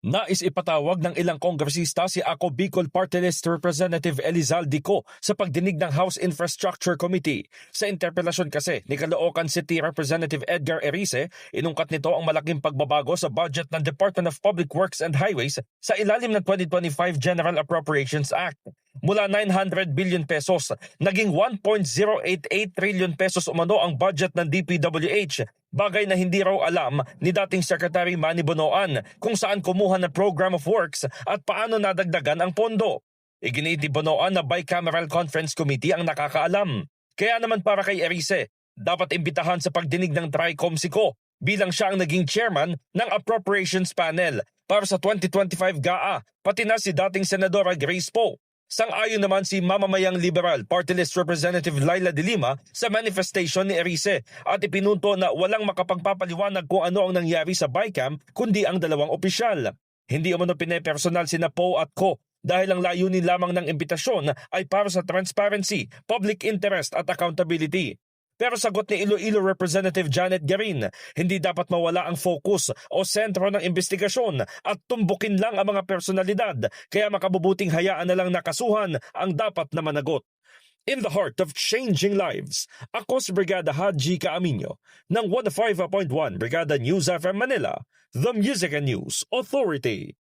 Nais ipatawag ng ilang kongresista si Ako Bicol Party List Representative Elizalde Co sa pagdinig ng House Infrastructure Committee. Sa interpelasyon kasi ni Caloocan City Representative Edgar Erice, inungkat nito ang malaking pagbabago sa budget ng Department of Public Works and Highways sa ilalim ng 2025 General Appropriations Act. Mula 900 billion pesos, naging 1.088 trillion pesos umano ang budget ng DPWH Bagay na hindi raw alam ni dating Secretary Manny Bonoan kung saan kumuha ng Program of Works at paano nadagdagan ang pondo. Iginiit ni Bonoan na Bicameral Conference Committee ang nakakaalam. Kaya naman para kay Erice, dapat imbitahan sa pagdinig ng TRICOM si Ko bilang siya ang naging chairman ng Appropriations Panel para sa 2025 GAA, pati na si dating Senadora Grace Poe. Sang-ayon naman si mamamayang liberal party list representative Laila de Lima sa manifestation ni Erice at ipinunto na walang makapagpapaliwanag kung ano ang nangyari sa BICAM kundi ang dalawang opisyal. Hindi umano pinepersonal sina Poe at Co dahil ang layunin lamang ng imbitasyon ay para sa transparency, public interest at accountability. Pero sagot ni Iloilo Representative Janet Garin, hindi dapat mawala ang focus o sentro ng investigasyon at tumbukin lang ang mga personalidad kaya makabubuting hayaan na lang nakasuhan ang dapat na managot. In the heart of changing lives, ako si Brigada Haji Kaaminyo ng 105.1 Brigada News FM Manila, the Music and News Authority.